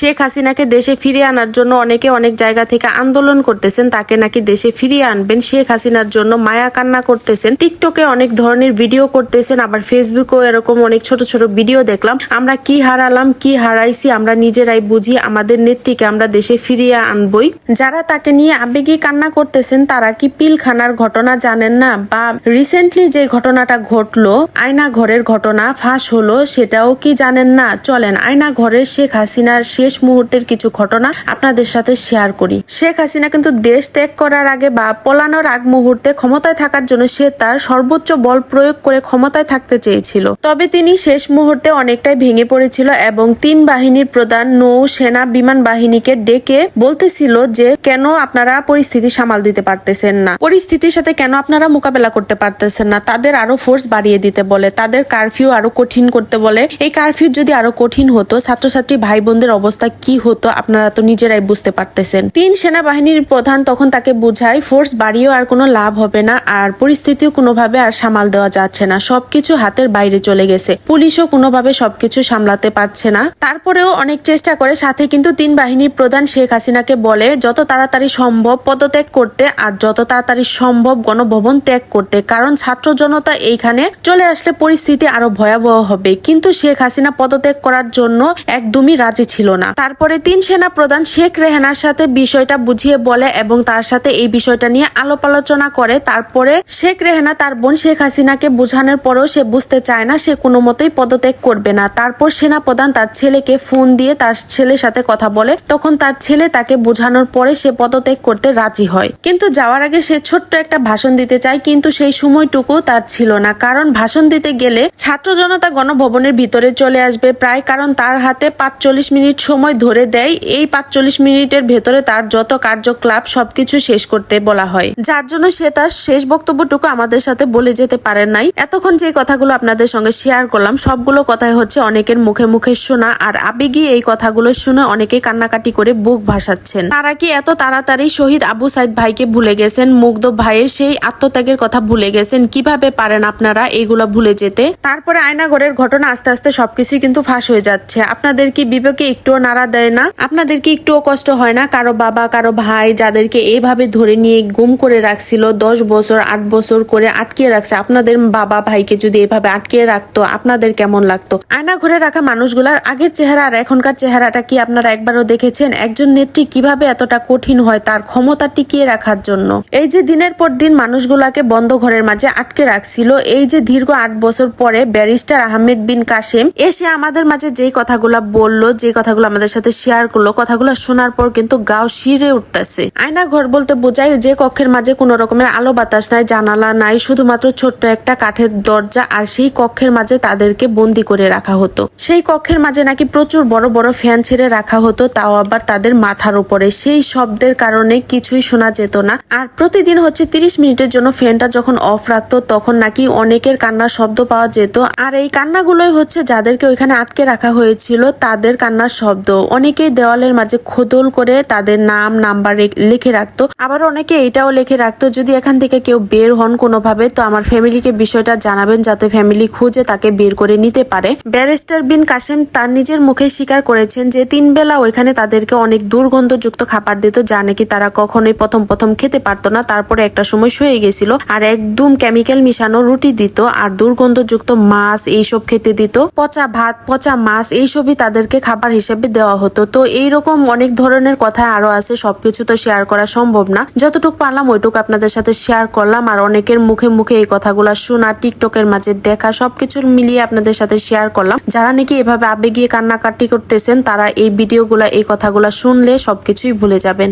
শেখ হাসিনাকে দেশে ফিরিয়ে আনার জন্য অনেকে অনেক জায়গা থেকে আন্দোলন করতেছেন, তাকে নাকি দেশে ফিরিয়ে আনবেন। শেখ হাসিনার জন্য মায়া কান্না করতেছেন। টিকটকে অনেক ধরনের ভিডিও করতেছেন, আবার ফেসবুকেও এরকম অনেক ছোট ছোট ভিডিও দেখলাম। আমরা কি হারালাম, কি হারাইছি, আমরা নিজেরাই বুঝি আমাদের নেত্রীকে আমরা দেশে ফিরিয়ে আনবই। যারা তাকে নিয়ে আবেগী কান্না করতেছেন, তারা কি পিলখানার ঘটনা জানেন না? বা রিসেন্টলি যে ঘটনাটা ঘটলো আয়না ঘরের ঘটনা ফাঁস হলো, সেটাও কি জানেন না? চলেন আয়না ঘরের শেখ হাসিনার শেষ মুহূর্তের কিছু ঘটনা আপনাদের সাথে শেয়ার করি। শেখ হাসিনা কিন্তু দেশ ত্যাগ করার আগে বা পলানোর আগ মুহূর্তে ক্ষমতায় থাকার জন্য সে তার সর্বোচ্চ বল প্রয়োগ করে ক্ষমতায় থাকতে চেয়েছিল। তবে তিনি শেষ মুহূর্তে অনেকটাই ভেঙে পড়েছিল এবং তিন বাহিনীর প্রধান নৌ সেনা বিমান বাহিনীকে ডেকে বলতেছিল যে, কেন আপনারা পরিস্থিতি সামাল দিতে পারতেছেন না? পরিস্থিতির সাথে কেন আপনারা মোকাবেলা করতে পারতেছেন না? তাদের আরও ফোর্স বাড়িয়ে দিতে বলে, তাদের কারফিউ আরও কঠিন করতে বলে। এই কারফিউ যদি আরও কঠিন হতো, ছাত্রছাত্রী ভাই বোনদের অবস্থা কি হতো আপনারা তো নিজেরাই বুঝতে পারতেছেন। তিন সেনাবাহিনীর প্রধান তখন তাকে বুঝায়, ফোর্স বাড়িয়েও আর কোনো লাভ হবে না, আর পরিস্থিতিও কোনোভাবে আর সামাল দেওয়া যাচ্ছে না। সবকিছু হাতের বাইরে চলে গেছে। পুলিশও কোনোভাবে সবকিছু সামলাতে পারছে না। তারপরেও অনেক চেষ্টা করে, সাথে কিন্তু তিন বাহিনীর প্রধান শেখ হাসিনাকে বলে, যত তাড়াতাড়ি সম্ভব পদত্যাগ করতে, আর যত তাড়াতাড়ি সম্ভব গণভবন ত্যাগ করতে, কারণ ছাত্র জনতা এইখানে চলে আসলে পরিস্থিতি আরও ভয়াবহ হবে। কিন্তু শেখ হাসিনা পদত্যাগ করার জন্য একদমই রাজি ছিল না। তারপরে তিন সেনা প্রধান শেখ রেহানার সাথে বিষয়টা বুঝিয়ে বলে এবং তার সাথে এই বিষয়টা নিয়ে আলোপ আলোচনা করে। তারপরে শেখ রেহানা তার বোন শেখ হাসিনাকে বোঝানোর পরেও সে বুঝতে চায় না, সে কোনো মতেই পদত্যাগ করবে না। তারপর সেনা প্রধান তার ছেলেকে ফোন দিয়ে তার ছেলের সাথে কথা বলে। তখন তার ছেলে তাকে বোঝানোর পরে সে পদত্যাগ করতে রাজি হয়। কিন্তু যাওয়ার আগে সে ছোট্ট একটা ভাষণ দিতে চায়, কিন্তু সেই সময়টুকু তার ছিল না। কারণ ভাষণ দিতে গেলে ছাত্র জনতা গণভবনের ভিতরে চলে আসবে প্রায়, কারণ তার হাতে পাঁচচল্লিশ মিনিট সময় ধরে দেয়, এই পাঁচচল্লিশ মিনিটের ভেতরে তার যত কার্যকলাপ সবকিছু শেষ করতে বলা হয়। যার জন্য সে তার শেষ বক্তব্যটুকু আমাদের সাথে বলে যেতে পারে নাই। এতক্ষণ যে কথাগুলো আপনাদের সঙ্গে শেয়ার করলাম, সবগুলো কথাই হচ্ছে অনেকের মুখে মুখে শোনা আর আবেগী এই কথাগুলো শুনে অনেকে কান্নাকাটি করে বুক ভাসাচ্ছেন। তারা কি এত তাড়াতাড়ি শহীদ আবু সাইদ ভাইকে ভুলে গেছেন? মুগ্ধ ভাইয়ের সেই আত্মত্যাগের কথা ভুলে গেছেন? কীভাবে পারেন আপনারা এইগুলা ভুলে যেতে? তারপরে আয়নাগরের ঘটনা আস্তে আস্তে সবকিছুই কিন্তু ফাঁস হয়ে যাচ্ছে। আপনাদের কি বিবেকে একটুও নাড়া দেয় না। আপনাদের কি একটুও কষ্ট হয় না। কারও বাবা, কারও ভাই যাদেরকে এইভাবে ধরে নিয়ে গুম করে রাখছিল, দশ বছর, আট বছর করে আটকে রাখছে, আপনাদের বাবা ভাইকে যদি এভাবে আটকে রাখতো, আপনাদের কেমন লাগতো? আয়না ঘরে রাখা মানুষগুলার আগের চেহারা আর এখনকার চেহারাটা কি আপনারা একবারও দেখেছেন? একজন নেত্রী কীভাবে এতটা কঠিন হয় তার ক্ষমতা টিকিয়ে রাখার জন্য? এই যে দিনের পর দিন মানুষগুলাকে বন্ধ ঘরের মাঝে আটকে রাখছিল, এই যে দীর্ঘ আট বছর পরে ব্যারিস্টার আহমেদ বিন কাশেম এসে আমাদের মাঝে যেই কথাগুলা বলল যে কথাগুলো আমাদের সাথে শেয়ার করল। কথাগুলো শোনার পর কিন্তু গাও শিরে উঠতেছে। আয়না ঘর বলতে বোঝায় যে কক্ষের মাঝে কোনো রকমের আলো বাতাস নাই, জানালা নাই, শুধুমাত্র ছোট্ট একটা কাঠের দরজা আর সেই কক্ষের মাঝে তাদেরকে বন্দি করে রাখা হতো। সেই কক্ষের মাঝে নাকি প্রচুর বড় বড় ফ্যান ছেড়ে রাখা হতো, তাও আবার তাদের মাথার উপরে। সেই শব্দের কারণে কিছুই শোনা যেত না। আর প্রতিদিন হচ্ছে তিরিশ মিনিটের জন্য ফ্যানটা যখন অফ রাখতো, তখন নাকি অনেকের কান্নার শব্দ পাওয়া যেত। আর এই কান্নাগুলোই হচ্ছে যাদেরকে ওইখানে আটকে রাখা হয়েছিল, তাদের কান্নার শব্দ। অনেকেই দেওয়ালের মাঝে খোদল করে তাদের নাম, নাম্বার লিখে রাখতো। আবার অনেকে এটাও লিখে রাখতো, যদি এখান থেকে কেউ বের হন কোনোভাবে, তো আমার ফ্যামিলিকে বিষয়টা জানাবেন যাতে ফ্যামিলি খুঁজে তাকে বের করে নিতে পারে। ব্যারিস্টার বিন কাসেম তার নিজের মুখে স্বীকার করেছেন যে তিন বেলা ওইখানে তাদেরকে অনেক দুর্গন্ধযুক্ত খাবার দিত, যা নাকি তারা কখনোই প্রথম প্রথম খেতে পারতো না। তারপরে একটা সময় শুয়ে গেছিল আর একদম কেমিক্যাল মিশানো রুটি দিত আর দুর্গন্ধযুক্ত মাছ এইসব খেতে দিত। পচা ভাত, পচা মাছ এইসবই তাদেরকে খাবার হিসেবে দেওয়া হতো। তো এইরকম অনেক ধরনের কথা আরও আছে, সবকিছু তো শেয়ার করা সম্ভব না। যতটুকু পারলাম ওইটুকু আপনাদের সাথে শেয়ার করলাম আর অনেকের মুখে মুখে এই কথাগুলো শোনা, টিকটকের মাঝে দেখা, সবকিছু মিলিয়ে আপনাদের সাথে শেয়ার করলাম। যারা নাকি এভাবে আবেগিয়ে কান্নাকাটি করতেছেন, তারা এই ভিডিওগুলা, এই কথাগুলা শুনলে সবকিছুই ভুলে যাবেন।